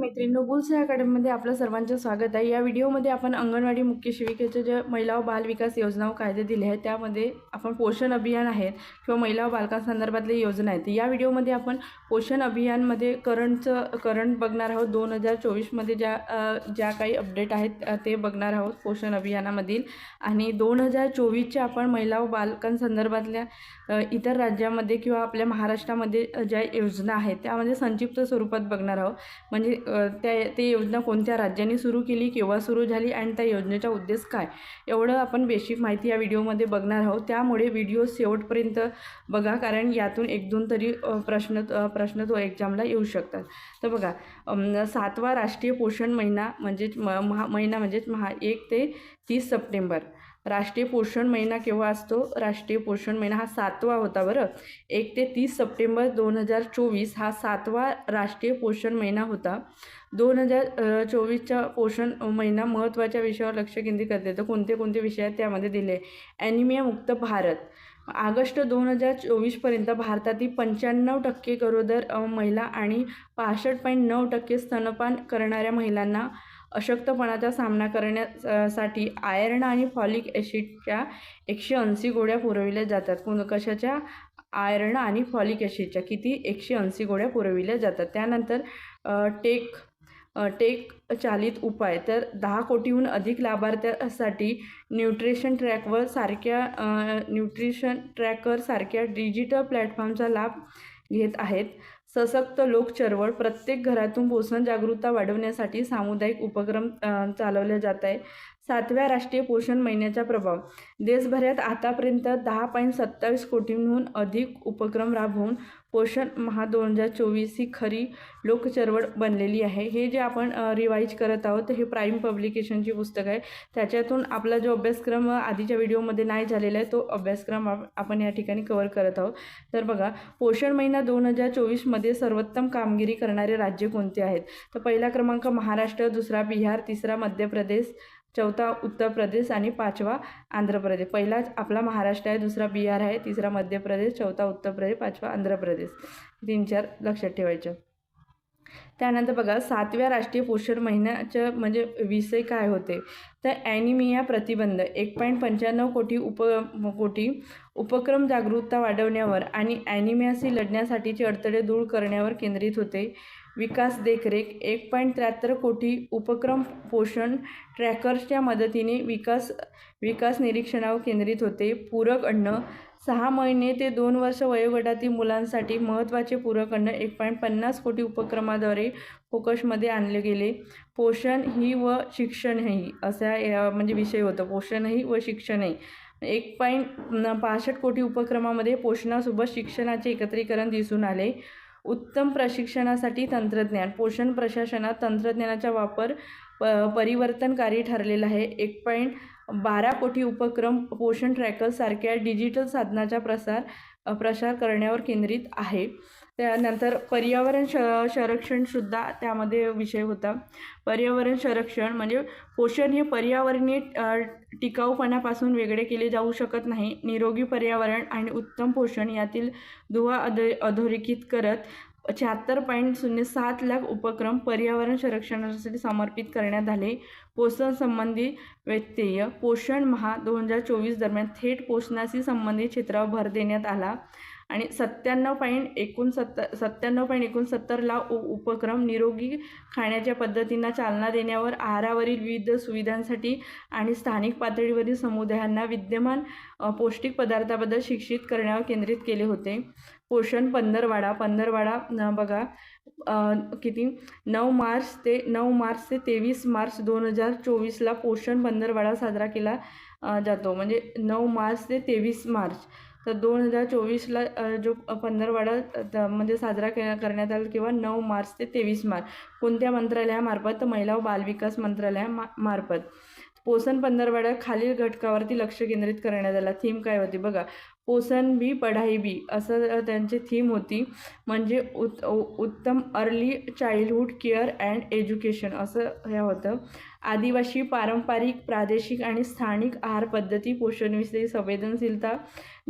विद्यार्थी मैत्रिणींनो अकॅडमीमध्ये आपलं सर्वांचं स्वागत आहे. या व्हिडिओमध्ये आपण अंगणवाडी मुख्य शिविकेच्या जे महिला व बाल विकास योजना व कायदे दिले आहेत त्यामध्ये आपण पोषण अभियान आहेत किंवा महिला व बालकांसंदर्भातले योजना आहेत. या व्हिडिओमध्ये आपण पोषण अभियानमध्ये करंटचं करंट बघणार आहोत. दोन हजार चोवीसमध्ये ज्या ज्या काही अपडेट आहेत ते बघणार आहोत पोषण अभियानामधील. आणि दोन हजार चोवीसच्या आपण महिला व बालकांसंदर्भातल्या इतर राज्यामध्ये किंवा आपल्या महाराष्ट्रामध्ये ज्या योजना आहेत त्यामध्ये संक्षिप्त स्वरूपात बघणार आहोत. म्हणजे त्या ते योजना कोणत्या राज्यांनी सुरू केली केव्हा सुरू झाली आणि त्या योजनेचा उद्देश काय? एवढं आपण बेसिक माहिती या व्हिडिओमध्ये बघणार आहोत. त्यामुळे व्हिडिओ शेवटपर्यंत बघा कारण यातून एक दोन तरी प्रश्न प्रश्न तो एक्झामला येऊ शकतात. तर बघा सातवा राष्ट्रीय पोषण महिना म्हणजेच म महा महिना म्हणजेच महा एक ते तीस सप्टेंबर. राष्ट्रीय पोषण महिना केव्हा असतो? राष्ट्रीय पोषण महिना हा सातवा होता बरं. एक ते तीस सप्टेंबर दोन हजार चोवीस हा सातवा राष्ट्रीय पोषण महिना होता. दोन हजार चोवीसचा पोषण महिना महत्त्वाच्या विषयावर लक्ष केंद्रित करते. तर कोणते कोणते विषय आहेत त्यामध्ये दिले? ॲनिमिया मुक्त भारत. ऑगस्ट दोन हजार चोवीसपर्यंत भारतातील पंच्याण्णव टक्के गरोदर महिला आणि पासष्ट पॉईंट नऊ टक्के स्तनपान करणाऱ्या महिलांना अशक्तपणाचा सामना करण्यासाठी आयर्न आणि फॉलिक ॲसिडच्या एकशे ऐंशी गोळ्या पुरविल्या जातात. कोण कशाच्या? आयर्न आणि फॉलिक ॲसिडच्या किती? एकशे ऐंशी गोळ्या पुरविल्या जातात. त्यानंतर टेक टेक चालित उपाय. तर दहा कोटीहून अधिक लाभार्थ्यासाठी न्यूट्रिशन ट्रॅकवर सारख्या न्यूट्रिशन ट्रॅकर सारख्या डिजिटल प्लॅटफॉर्मचा लाभ घेत आहेत. सशक्त लोक चळवळ प्रत्येक घरातून पोषण जागरूकता वाढवण्यासाठी सामुदायिक उपक्रम चालवले जात आहे सातव्या राष्ट्रीय पोषण महिन्याचा प्रभाव. देशभरात आतापर्यंत दहा पॉईंट सत्तावीस कोटींहून अधिक उपक्रम राबवून पोषण महा दोन हजार चोवीस ही खरी लोकचळवळ बनलेली आहे. हे जे आपण रिवाईज करत आहोत हे प्राईम पब्लिकेशनची पुस्तक आहे. त्याच्यातून आपला जो अभ्यासक्रम आधीच्या व्हिडिओमध्ये नाही झालेला आहे तो अभ्यासक्रम आप- आपण या ठिकाणी कवर करत आहोत. तर बघा पोषण महिना दोन हजार चोवीसमध्ये सर्वोत्तम कामगिरी करणारे राज्य कोणते आहेत? तर पहिला क्रमांक महाराष्ट्र दुसरा बिहार तिसरा मध्य प्रदेश चौथा उत्तर प्रदेश आणि पाचवा आंध्र प्रदेश. पहिलाच आपला महाराष्ट्र आहे दुसरा बिहार आहे तिसरा मध्य प्रदेश चौथा उत्तर प्रदेश पाचवा आंध्र प्रदेश. तीन चार लक्षात ठेवायचं. त्यानंतर बघा सातव्या राष्ट्रीय पोषण महिन्याचं म्हणजे विषय काय होते? तर ॲनिमिया प्रतिबंध एक पॉईंट पंच्याण्णव कोटी उप कोटी उपक्रम जागरूकता वाढवण्यावर आणि ॲनिमियाशी लढण्यासाठीचे अडथळे दूर करण्यावर केंद्रित होते. विकास देखरेख एक पॉईंट त्र्याहत्तर कोटी उपक्रम पोषण ट्रॅकर्सच्या मदतीने विकास विकास निरीक्षणावर केंद्रित होते. पूरक अन्न सहा महिने ते दोन वर्ष वयोगटातील मुलांसाठी महत्त्वाचे पूरक अन्न एक पॉईंट पन्नास कोटी उपक्रमाद्वारे फोकसमध्ये आणले गेले. पोषण ही व शिक्षणही असा या- म्हणजे विषय होता. पोषणही व शिक्षणही एक पॉईंट पासष्ट कोटी उपक्रमामध्ये पोषणासोबत शिक्षणाचे एकत्रीकरण दिसून आले. उत्तम प्रशिक्षणासाठी तंत्रज्ञान पोषण प्रशासनात तंत्रज्ञानाचा वापर प परिवर्तनकारी ठरलेला आहे. एक पॉईंट बारा कोटी उपक्रम पोषण ट्रॅकर्ससारख्या डिजिटल साधनाचा प्रसार प्रसार करण्यावर केंद्रित आहे. त्यानंतर पर्यावरण श संरक्षणसुद्धा त्यामध्ये विषय होता. पर्यावरण संरक्षण म्हणजे पोषण हे पर्यावरणीय टिकाऊपणापासून वेगळे केले जाऊ शकत नाही. निरोगी पर्यावरण आणि उत्तम पोषण यातील दुवा अध अधोरेखित करत शहात्तर पॉईंट शून्य सात लाख उपक्रम पर्यावरण संरक्षणासाठी समर्पित करण्यात आले. पोषण संबंधी व्यत्यय पोषण महा दोन हजार चोवीस दरम्यान थेट पोषणाशी संबंधित क्षेत्रावर भर देण्यात आला. आणि सत्त्याण्णव पॉईंट एकोणसत्तर सत्त्याण्णव पॉईंट एकोणसत्तरला उ उपक्रम निरोगी खाण्याच्या पद्धतींना चालना देण्यावर आहारावरील विविध सुविधांसाठी आणि स्थानिक पातळीवरील समुदायांना विद्यमान पौष्टिक पदार्थाबद्दल शिक्षित करण्यावर केंद्रित केले होते. पोषण पंधरवाडा पंधरवाडा बघा किती? नऊ मार्च ते नऊ मार्च ते तेवीस मार्च दोन हजार चोवीसला पोषण पंधरवाडा साजरा केला जातो. म्हणजे नऊ मार्च ते तेवीस मार्च. तर दोन हजार चोवीसला जो पंधरवाडा म्हणजे साजरा के करण्यात आला किंवा नऊ मार्च ते तेवीस मार्च कोणत्या मंत्रालयामार्फत? तर महिला व बालविकास मंत्रालया मा मार्फत. पोषण पंधरवाड्या खालील घटकावरती लक्ष केंद्रित करण्यात आला. थीम काय होती? बघा पोषण बी पढाई बी असं त्यांची थीम होती. म्हणजे उत् उत्तम early childhood care and education असं हे होतं. आदिवासी पारंपरिक प्रादेशिक आणि स्थानिक आहार पद्धती पोषणविषयी संवेदनशीलता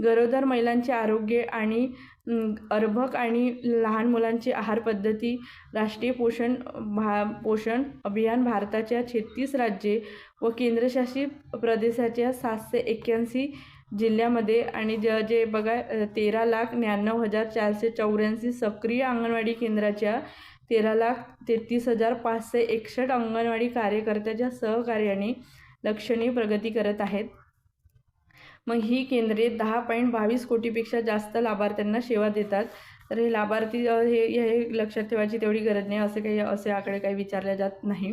गरोदर महिलांचे आरोग्य आणि अर्भक आणि लहान मुलांची आहार पद्धती राष्ट्रीय पोषण भा पोषण अभियान भारताच्या छत्तीस राज्ये व केंद्रशासित प्रदेशाच्या सातशे एक्क्याऐंशी जिल्ह्यामध्ये आणि ज जे बघा तेरा लाख न्याण्णव हजार चारशे चौऱ्याऐंशी सक्रिय अंगणवाडी केंद्राच्या तेरा लाख तेहतीस हजार पाचशे एकसष्ट अंगणवाडी कार्यकर्त्याच्या सहकार्याने लक्षणीय प्रगती करत आहेत. मग ही केंद्रे दहा पॉईंट बावीस कोटीपेक्षा जास्त लाभार्थ्यांना सेवा देतात. तर हे लाभार्थी हे हे लक्षात ठेवायची तेवढी गरज नाही असे काही असे आकडे काही विचारले जात नाही.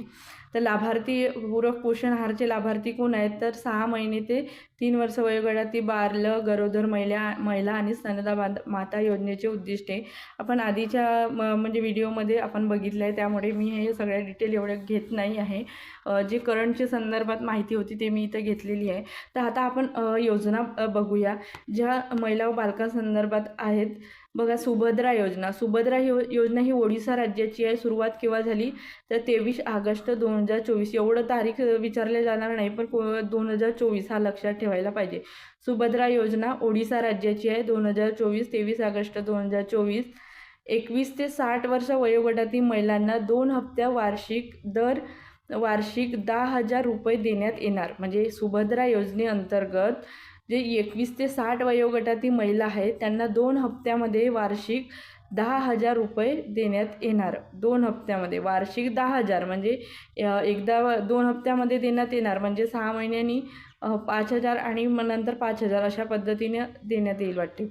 तर लाभार्थी पूरक पोषण आहारचे लाभार्थी कोण आहेत? तर सहा महिने ते तीन वर्ष वयोगटातील बारलं गरोदर महिला महिला आणि स्तनदा माता योजनेचे उद्दिष्टे. आपण आधीच्या म- म्हणजे व्हिडिओमध्ये आपण बघितलं आहे त्यामुळे मी हे सगळ्या डिटेल एवढं घेत नाही आहे. जे करंटच्या संदर्भात माहिती होती ते मी इथं घेतलेली आहे. तर आता आपण योजना बघूया. ज्या महिला व बालकांसंदर्भात आहेत बघा सुभद्रा योजना. सुभद्रा ही यो- योजना ही ओडिसा राज्याची आहे. सुरुवात केव्हा झाली? तर तेवीस ऑगस्ट दोन हजार चोवीस. एवढं तारीख विचारले जाणार नाही पण दोन हजार चोवीस हा लक्षात ठेवा. ठेवायला पाहिजे. सुभद्रा योजना ओडिसा राज्याची आहे. दोन हजार चोवीस तेवीस ऑगस्ट दोन हजार चोवीस एकवीस ते साठ वर्ष वयोगटातील महिलांना दोन हप्त्या वार्षिक दर वार्षिक दहा हजार रुपये देण्यात येणार. म्हणजे सुभद्रा योजनेअंतर्गत जे एकवीस ते साठ वयोगटातील महिला आहेत त्यांना दोन हप्त्यामध्ये वार्षिक दहा हजार रुपये देण्यात येणार. दोन हप्त्यामध्ये वार्षिक दहा हजार म्हणजे एकदा व- दोन हप्त्यामध्ये देण्यात येणार. म्हणजे सहा महिन्यांनी पाच हजार आणि मग नंतर पाच हजार अशा पद्धतीने देण्यात येईल वाटते.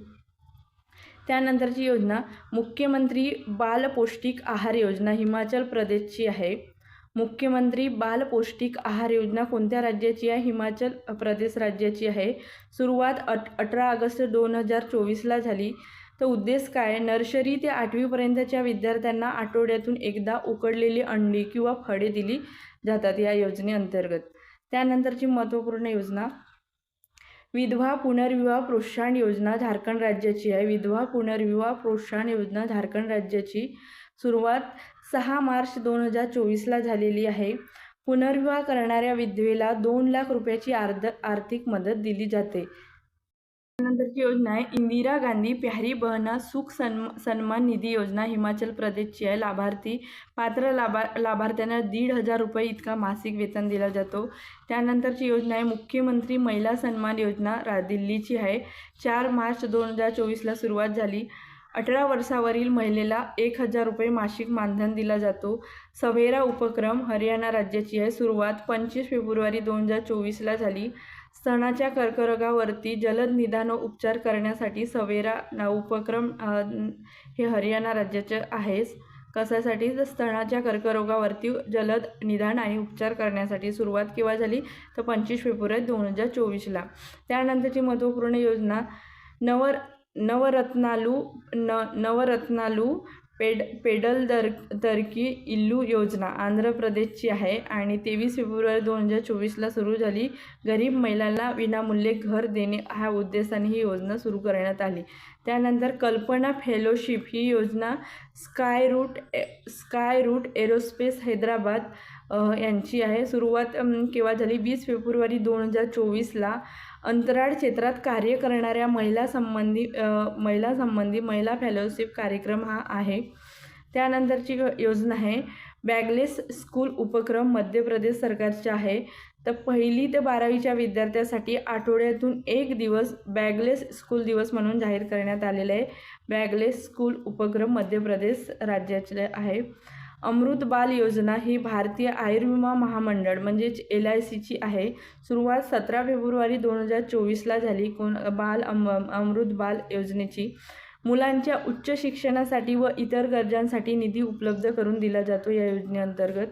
त्यानंतरची योजना मुख्यमंत्री बाल पौष्टिक आहार योजना हिमाचल प्रदेशची आहे. मुख्यमंत्री बाल पौष्टिक आहार योजना कोणत्या राज्याची आहे? हिमाचल प्रदेश राज्याची आहे. सुरुवात अट अठरा ऑगस्ट दोन हजार चोवीसला झाली. तर उद्देश काय नर्सरी ते आठवीपर्यंतच्या विद्यार्थ्यांना आठवड्यातून एकदा उकडलेली अंडी किंवा फळे दिली जातात या योजनेअंतर्गत. त्यानंतरची महत्त्वपूर्ण योजना विधवा पुनर्विवाह प्रोत्साहन योजना झारखंड राज्याची आहे. विधवा पुनर्विवाह प्रोत्साहन योजना झारखंड राज्याची सुरुवात सहा मार्च दोन हजार चोवीसला झालेली आहे. पुनर्विवाह करणाऱ्या विधवेला दोन लाख रुपयाची आर्ध आर्थिक मदत दिली जाते. त्यानंतरची योजना आहे इंदिरा गांधी प्यारी बहना सुख सन्म सन्मान निधी योजना हिमाचल प्रदेशची आहे. लाभार्थी पात्र लाभा लाभार्थ्यांना दीड हजार रुपये इतका मासिक वेतन दिला जातो. त्यानंतरची योजना आहे मुख्यमंत्री महिला सन्मान योजना रा दिल्लीची आहे. चार मार्च दोन हजार चोवीसला सुरुवात झाली. अठरा वर्षावरील महिलेला एक हजार रुपये मासिक मानधन दिला जातो. सवेरा उपक्रम हरियाणा राज्याची आहे. सुरुवात पंचवीस फेब्रुवारी दोन हजार चोवीसला झाली. स्तनाच्या कर्करोगावरती जलद निदान व उपचार करण्यासाठी सवेरा ना उपक्रम हे हरियाणा राज्याचे आहेस कशासाठी? तर स्तनाच्या कर्करोगावरती जलद निदान आणि उपचार करण्यासाठी सुरुवात केव्हा झाली? तर पंचवीस फेब्रुवारी दोन हजार चोवीसला. त्यानंतरची महत्त्वपूर्ण योजना नवर नवरत्नालू न नवरत्नालू पेड पेडल दर दरकी इल्लू योजना आंध्र प्रदेशची आहे आणि तेवीस फेब्रुवारी दोन हजार चोवीसला सुरू झाली. गरीब महिलांना विनामूल्य घर देणे ह्या उद्देशाने ही योजना सुरू करण्यात आली. त्यानंतर कल्पना फेलोशिप ही योजना Skyroot uh Skyroot aerospace Hyderabad यांची आहे. सुरुवात केव्हा झाली? वीस फेब्रुवारी दोन हजार चोवीसला अंतराळ क्षेत्रात कार्य करणाऱ्या महिला संबंधी महिला महिला फेलोशिप कार्यक्रम हा आहे. त्यानंतरची योजना आहे. बॅगलेस स्कूल उपक्रम मध्य प्रदेश सरकारचे आहे. तर पहिली ते बारावीच्या विद्यार्थ्यासाठी आठवड्यातून एक दिवस बॅगलेस स्कूल दिवस म्हणून जाहीर करण्यात आलेले आहे. बॅगलेस स्कूल उपक्रम मध्य प्रदेश राज्याचे आहे. अमृत बाल योजना ही भारतीय आयुर्विमा महामंडळ म्हणजेच एल आय सीची आहे. सुरुवात सतरा फेब्रुवारी दोन हजार चोवीसला झाली. कोण बाल अम अमृत बाल योजनेची मुलांच्या उच्च शिक्षणासाठी व इतर गरजांसाठी निधी उपलब्ध करून दिला जातो या योजनेअंतर्गत.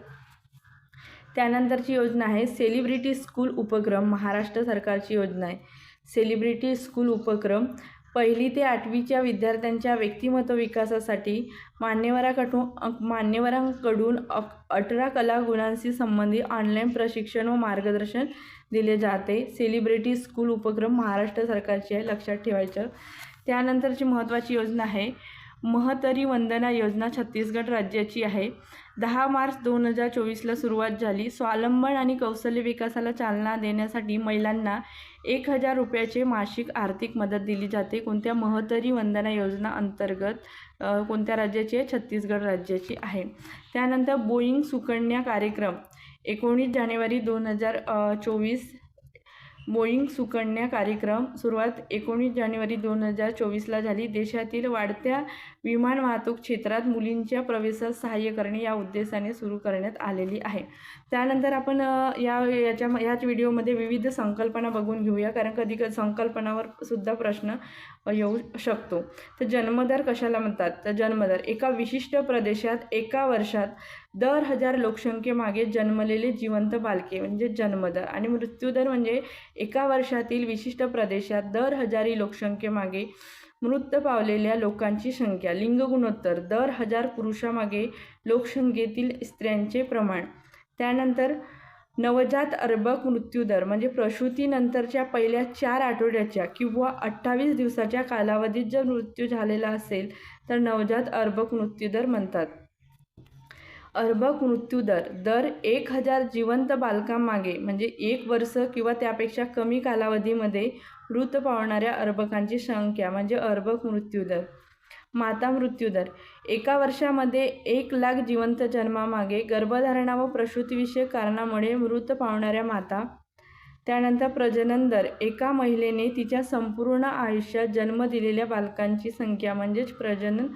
त्यानंतरची योजना आहे सेलिब्रिटी स्कूल उपक्रम महाराष्ट्र सरकारची योजना आहे. सेलिब्रिटी स्कूल उपक्रम पहिली ते आठवीच्या विद्यार्थ्यांच्या व्यक्तिमत्व विकासासाठी मान्यवराकडून मान्यवरांकडून अक अठरा कला गुणांशी संबंधित ऑनलाईन प्रशिक्षण व मार्गदर्शन दिले जाते. सेलिब्रिटी स्कूल उपक्रम महाराष्ट्र सरकारची आहे लक्षात ठेवायचं. त्यानंतरची महत्त्वाची योजना आहे. महतरी वंदना योजना छत्तीसगड राज्याची आहे. दहा मार्च दोन हजार चोवीसला सुरुवात झाली. स्वावलंबन आणि कौशल्य विकासाला चालना देण्यासाठी महिलांना एक हजार रुपयाचे मासिक आर्थिक मदत दिली जाते. कोणत्या महतरी वंदना योजना अंतर्गत कोणत्या राज्याची आहे? छत्तीसगड राज्याची आहे. त्यानंतर बोईंग सुकन्या कार्यक्रम. एकोणीस जानेवारी दोन हजार चोवीस बोईंग सुकन्या कार्यक्रम सुरुवात एकोणीस जानेवारी दोन हजार चोवीसला झाली. देशातील वाढत्या विमान वाहतूक क्षेत्रात मुलींच्या प्रवेशास सहाय्य करणे या उद्देशाने सुरू करण्यात आलेली आहे. त्यानंतर आपण या याच्या याच व्हिडिओमध्ये विविध संकल्पना बघून घेऊया. कारण कधी कधी संकल्पनावर सुद्धा प्रश्न येऊ शकतो. तर जन्मदर कशाला म्हणतात? तर जन्मदर एका विशिष्ट प्रदेशात एका वर्षात दर हजार लोकसंख्येमागे जन्मलेले जिवंत बालके म्हणजे जन्मदर. आणि मृत्यूदर म्हणजे एका वर्षातील विशिष्ट प्रदेशात दर हजारी लोकसंख्येमागे मृत पावलेल्या लोकांची संख्या. लिंग गुणोत्तर. दर हजार पुरुषामागे लोकसंख्येतील स्त्रियांचे प्रमाण. त्यानंतर नवजात अर्भक मृत्यूदर म्हणजे प्रसूतीनंतरच्या पहिल्या चार आठवड्याच्या किंवा अठ्ठावीस दिवसाच्या कालावधीत जर मृत्यू झालेला असेल तर नवजात अर्भक मृत्यूदर म्हणतात. अर्भक मृत्यूदर दर एक हजार जिवंत बालकांमागे म्हणजे एक वर्ष किंवा त्यापेक्षा कमी कालावधीमध्ये मृत पावणाऱ्या अर्भकांची संख्या म्हणजे अर्भक मृत्यूदर. माता मृत्यूदर एका वर्षामध्ये एक लाख जिवंत जन्मामागे गर्भधारणा व प्रसूतीविषयक कारणामुळे मृत पावणाऱ्या माता त्यानंतर प्रजनन दर एका महिलेने तिच्या संपूर्ण आयुष्यात जन्म दिलेल्या बालकांची संख्या म्हणजेच प्रजनन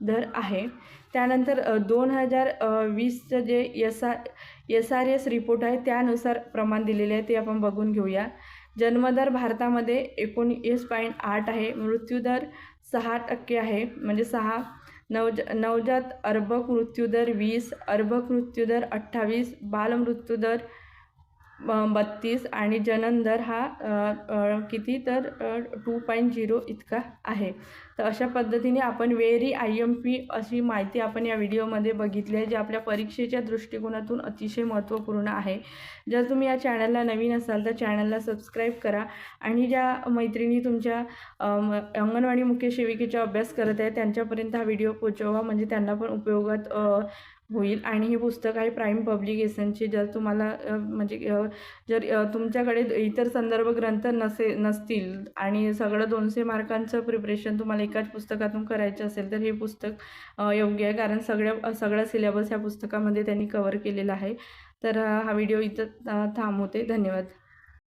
दर आहे. त्यानंतर दोन हजार वीसचं जे S R S R S report आहे त्यानुसार प्रमाण दिलेले आहे ते आपण बघून घेऊया. जन्मदर भारतामध्ये एकोणीस पॉईंट आठ आहे मृत्यूदर सहा टक्के आहे म्हणजे सहा नवज नवजात अर्भक मृत्यूदर वीस अर्भक मृत्यूदर अठ्ठावीस बालमृत्यूदर बत्तीस आणि जननदर हा किती तर टू पॉईंट झिरो इतका आहे. तर अशा पद्धतीने आपण व्हेरी आय एम पी अशी माहिती आपण या व्हिडिओमध्ये बघितली आहे जी आपल्या परीक्षेच्या दृष्टिकोनातून अतिशय महत्त्वपूर्ण आहे. जर तुम्ही या चॅनलला नवीन असाल तर चॅनलला सबस्क्राईब करा आणि ज्या मैत्रिणी तुमच्या अंगणवाडी मुख्य सेविकेचा अभ्यास करत आहे त्यांच्यापर्यंत हा व्हिडिओ पोचवा म्हणजे त्यांना पण उपयोगात होईल. आणि हे पुस्तक आहे प्राईम पब्लिकेशनचे जर तुम्हाला म्हणजे जर तुमच्याकडे इतर संदर्भ ग्रंथ नसे नसतील आणि सगळं दोनशे मार्कांचं प्रिपरेशन तुम्हाला एकाच पुस्तकातून करायचं असेल तर हे पुस्तक योग्य आहे. कारण सगळ्या सगळा सिलेबस या पुस्तकामध्ये त्यांनी कवर केलेला आहे. तर हा व्हिडिओ इथं थांबवते. धन्यवाद.